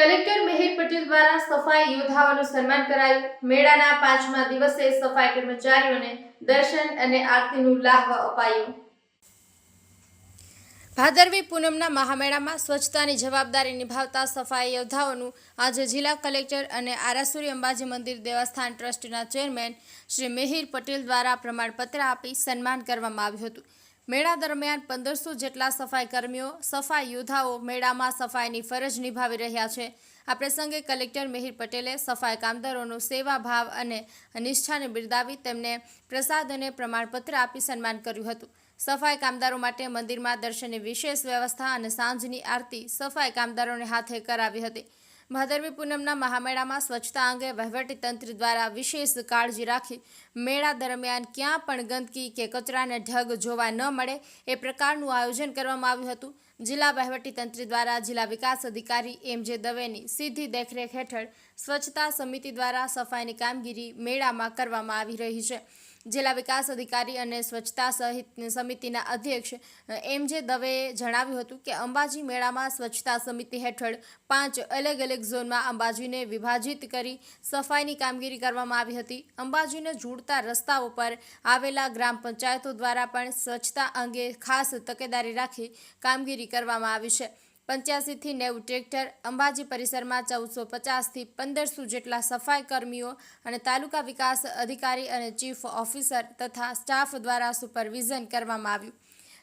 Collector Mihir Patel દ્વારા સફાઈ યોદ્ધાઓનું સન્માન કરાયું. મેળાના પાંચમા દિવસે સફાઈ કર્મચારીઓને દર્શન અને આરતીનું લાહવા અપાયું. ભાદરવી પૂનમના મહામેળામાં સ્વચ્છતાની જવાબદારી નિભાવતા સફાઈ યોદ્ધાઓનું આજે જિલ્લા કલેક્ટર અને આરાસુરી અંબાજી મંદિર દેવસ્થાન ટ્રસ્ટના ચેરમેન શ્રી મિહિર પટેલ દ્વારા પ્રમાણપત્ર આપી સન્માન કરવામાં આવ્યું હતું. મેળા દરમિયાન પંદરસો જેટલા સફાઈ કર્મીઓ સફાઈ યોદ્ધાઓ મેળામાં સફાઈની ફરજ નિભાવી રહ્યા છે. આ પ્રસંગે કલેક્ટર મિહિર પટેલે સફાઈ કામદારોનો સેવાભાવ અને નિષ્ઠાને બિરદાવી તેમને પ્રસાદ અને પ્રમાણપત્ર આપી સન્માન કર્યું હતું. સફાઈ કામદારો માટે મંદિરમાં દર્શનની વિશેષ વ્યવસ્થા અને સાંજની આરતી સફાઈ કામદારોને હાથે કરાવી હતી. ભાદરવી પૂનમના મહામેળામાં સ્વચ્છતા અંગે વહીવટીતંત્ર દ્વારા વિશેષ કાળજી રાખી મેળા દરમિયાન ક્યાં પણ ગંદકી કે કચરાને ઢગ જોવા ન મળે એ પ્રકારનું આયોજન કરવામાં આવ્યું હતું. જિલ્લા વહીવટીતંત્ર દ્વારા જિલ્લા વિકાસ અધિકારી એમ જે દવેની સીધી દેખરેખ હેઠળ સ્વચ્છતા સમિતિ દ્વારા સફાઈની કામગીરી મેળામાં કરવામાં આવી રહી છે. જિલ્લા વિકાસ અધિકારી અને સ્વચ્છતા સહિત સમિતિના અધ્યક્ષ એમ જે દવેએ જણાવ્યું હતું કે અંબાજી મેળામાં સ્વચ્છતા સમિતિ હેઠળ પાંચ અલગ અલગ ઝોનમાં અંબાજીને વિભાજિત કરી સફાઈની કામગીરી કરવામાં આવી હતી. અંબાજીને જોડતા રસ્તાઓ પર આવેલા ગ્રામ પંચાયતો દ્વારા પણ સ્વચ્છતા અંગે ખાસ તકેદારી રાખી કામગીરી કરવામાં આવી છે. પંચ્યાસીથી નેવું ટ્રેક્ટર અંબાજી પરિસરમાં ચૌદસો પચાસથી પંદરસો જેટલા સફાઈ કર્મીઓ અને તાલુકા વિકાસ અધિકારી અને ચીફ ઓફિસર તથા સ્ટાફ દ્વારા સુપરવિઝન કરવામાં આવ્યું.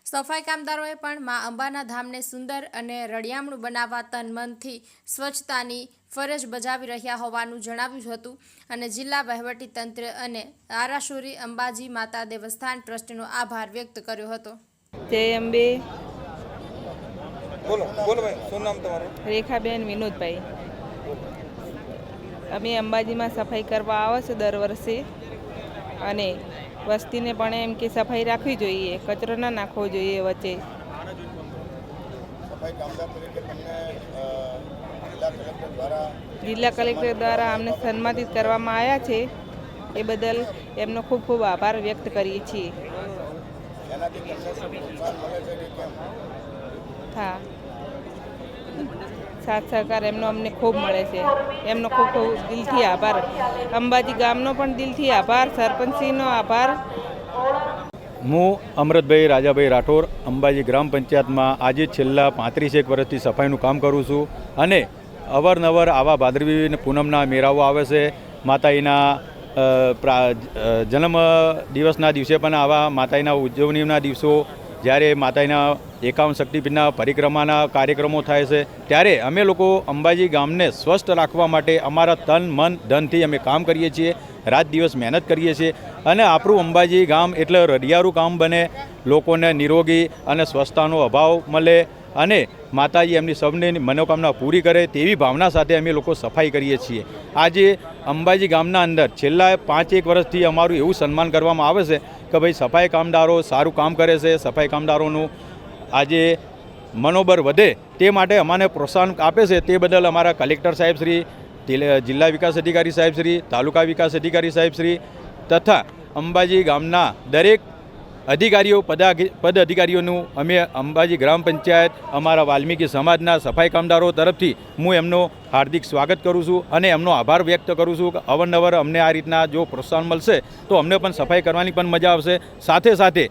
સફાઈ કામદારોએ પણ મા અંબાના ધામને સુંદર અને રળિયામણું બનાવવા તન મનથી સ્વચ્છતાની ફરજ બજાવી રહ્યા હોવાનું જણાવ્યું હતું અને જિલ્લા તંત્ર અને આરાસુરી અંબાજી માતા દેવસ્થાન ટ્રસ્ટનો આભાર વ્યક્ત કર્યો હતો. જય અંબે. બોલો બોલો ભાઈ શું નામ તમારું? રેખાબેન વિનોદભાઈ. અમે અંબાજીમાં સફાઈ કરવા આવો છો દર વર્ષે અને વસ્તીને પણ એમ કે સફાઈ રાખવી જોઈએ કચરો ના નાખવો જોઈએ વચ્ચે. સફાઈ કામદાર તરીકે તમને અ, જિલ્લા કલેક્ટર દ્વારા જિલ્લા કલેક્ટર દ્વારા અમને સન્માનિત કરવામાં આવ્યા છે. એ બદલ એમનો ખૂબ ખૂબ આભાર વ્યક્ત કરીએ છીએ. હા. સાથ સહકાર એમનો અમને ખૂબ મળે છે. એમનો ખૂબ ખૂબ દિલથી આભાર. અંબાજી ગામનો પણ દિલથી આભાર સરપંચશ્રીનો આભાર. હું અમૃતભાઈ રાજાભાઈ રાઠોડ અંબાજી ગ્રામ પંચાયતમાં આજે છેલ્લા પાંત્રીસેક વર્ષથી સફાઈનું કામ કરું છું અને અવારનવાર આવા ભાદરવી પૂનમના મેળાઓ આવે છે. માતાજીના જન્મ દિવસના દિવસે પણ આવા માતાજીના ઉજવણીના દિવસો જ્યારે માતાજીના એકાવન શક્તિપીઠના પરિક્રમાના કાર્યક્રમો થાય છે, ત્યારે અમે લોકો અંબાજી ગામને સ્વસ્થ રાખવા માટે અમારા તન, મન, ધનથી અમે કામ કરીએ છીએ, રાત દિવસ મહેનત કરીએ છીએ અને આપણું અંબાજી ગામ એટલે રડિયારું કામ બને, લોકોને નિરોગી અને સ્વચ્છતાનો અભાવ મળે અને માતાજી એમની સૌની મનોકામના પૂરી કરે તેવી ભાવના સાથે અમે લોકો સફાઈ કરીએ છીએ. આજે અંબાજી ગામના અંદર છેલ્લા પાંચ એક વર્ષથી અમારું એવું સન્માન કરવામાં આવે છે કે ભાઈ સફાઈ કામદારો સારું કામ કરે છે, સફાઈ કામદારોનું આજે મનોબળ વધે તે માટે અમાને પ્રોત્સાહન આપે છે તે બદલ અમારા કલેક્ટર સાહેબ શ્રી જિલ્લા વિકાસ અધિકારી સાહેબ શ્રી, તાલુકા વિકાસ અધિકારી સાહેબ શ્રી તથા અંબાજી ગામના દરેક અધિકારીઓ પદ અધિકારીઓનું અમે અંબાજી ગ્રામ પંચાયત, અમારા વાલ્મીકી સમાજના સફાઈ કામદારો તરફથી હું એમનો હાર્દિક સ્વાગત કરું છું અને એમનો આભાર વ્યક્ત કરું છું કે અવનવર અમને આ રીતના જો પ્રોત્સાહન મળશે તો અમને પણ સફાઈ કરવાની પણ મજા આવશે. સાથે સાથે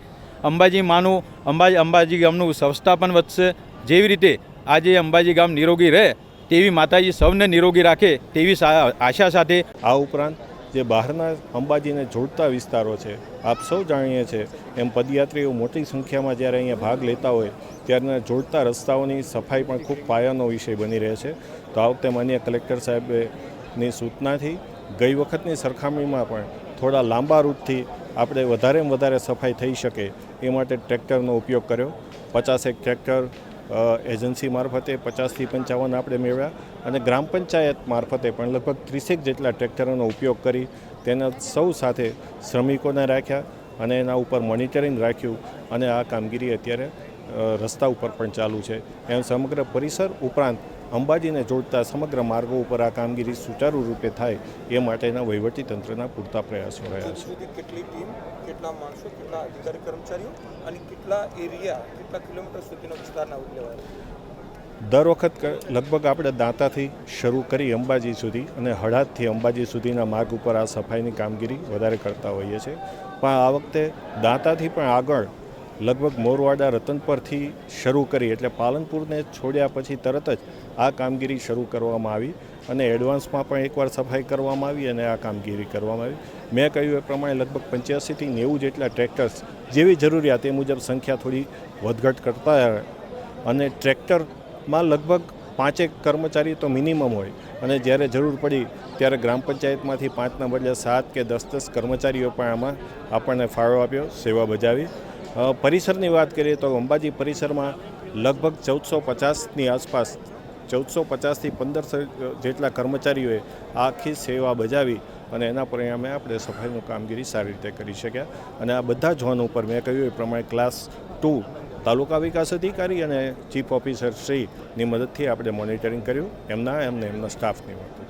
અંબાજી માનું, અંબાજી અંબાજી ગામનું સંસ્થા પણ વધશે. જેવી રીતે આજે અંબાજી ગામ નિરોગી રહે, તેવી માતાજી સૌને નિરોગી રાખે, તેવી આશા સાથે આ ઉપરાંત જે બહારના અંબાજીને જોડતા વિસ્તારો છે, આપ સૌ જાણીએ છીએ એમ પદયાત્રીઓ મોટી સંખ્યામાં જ્યારે અહીંયા ભાગ લેતા હોય, ત્યારના જોડતા રસ્તાઓની સફાઈ પણ ખૂબ પાયાનો વિષય બની રહે છે. તો આ વખતે માન્ય કલેક્ટર સાહેબની સૂચનાથી ગઈ વખતની સરખામણીમાં પણ થોડા લાંબા રૂટથી આપણે વધારેમાં વધારે સફાઈ થઈ શકે એ માટે ટ્રેક્ટરનો ઉપયોગ કર્યો. પચાસેક ટ્રેક્ટર એજન્સી મારફતે પચાસથી પંચાવન આપણે મેળવ્યા અને ગ્રામ પંચાયત મારફતે પણ લગભગ ત્રીસેક જેટલા ટ્રેક્ટરોનો ઉપયોગ કરી તેના સૌ સાથે શ્રમિકોને રાખ્યા અને એના ઉપર મોનિટરિંગ રાખ્યું અને આ કામગીરી અત્યારે રસ્તા ઉપર પણ ચાલુ છે. એમ સમગ્ર પરિસર ઉપરાંત અંબાજીને જોડતા સમગ્ર માર્ગો ઉપર આ કામગીરી સુચારુ રૂપે થાય એ માટેના વહીવટીતંત્રના પૂરતા પ્રયાસો રહ્યા છે. કેટલી ટીમ કેટલા માણસો કેટલા અધિકારી કર્મચારીઓ અને કેટલા એરિયા કેટલા કિલોમીટર સુધીનો વિસ્તારના દર વખત લગભગ આપણે દાંતાથી શરૂ કરી અંબાજી સુધી અને હળાદથી અંબાજી સુધીના માર્ગ ઉપર આ સફાઈની કામગીરી વધારે કરતા હોઈએ છીએ. પણ આ વખતે દાંતાથી પણ આગળ લગભગ મોરવાડા રતનપરથી શરૂ કરી એટલે પાલનપુરને છોડ્યા પછી તરત જ આ કામગીરી શરૂ કરવામાં આવી અને એડવાન્સમાં પણ એકવાર સફાઈ કરવામાં આવી અને આ કામગીરી કરવામાં આવી. મેં કહ્યું એ પ્રમાણે લગભગ પંચ્યાસીથી નેવું જેટલા ટ્રેક્ટર્સ જેવી જરૂરિયાત એ મુજબ સંખ્યા થોડી વધઘટ કરતા અને ટ્રેક્ટરમાં લગભગ પાંચેક કર્મચારી તો મિનિમમ હોય અને જ્યારે જરૂર પડી ત્યારે ગ્રામ પંચાયતમાંથી પાંચના બદલે સાત કે દસ દસ કર્મચારીઓ પણ આમાં આપણને ફાળો આપ્યો, સેવા બજાવી પરિસરની વાત કરીએ તો અંબાજી પરિસરમાં લગભગ ચૌદસો પચાસની આસપાસ, ચૌદસો પચાસથી પંદરસો જેટલા કર્મચારીઓએ આખી સેવા બજાવી અને એના પરિણામે આપણે સફાઈનું કામગીરી સારી રીતે કરી શક્યા. અને આ બધા ઝોન ઉપર મેં કહ્યું એ પ્રમાણે ક્લાસ ટુ તાલુકા વિકાસ અધિકારી અને ચીફ ઓફિસર શ્રીની મદદથી આપણે મોનિટરિંગ કર્યું. એમના, એમને, એમના સ્ટાફની મદદ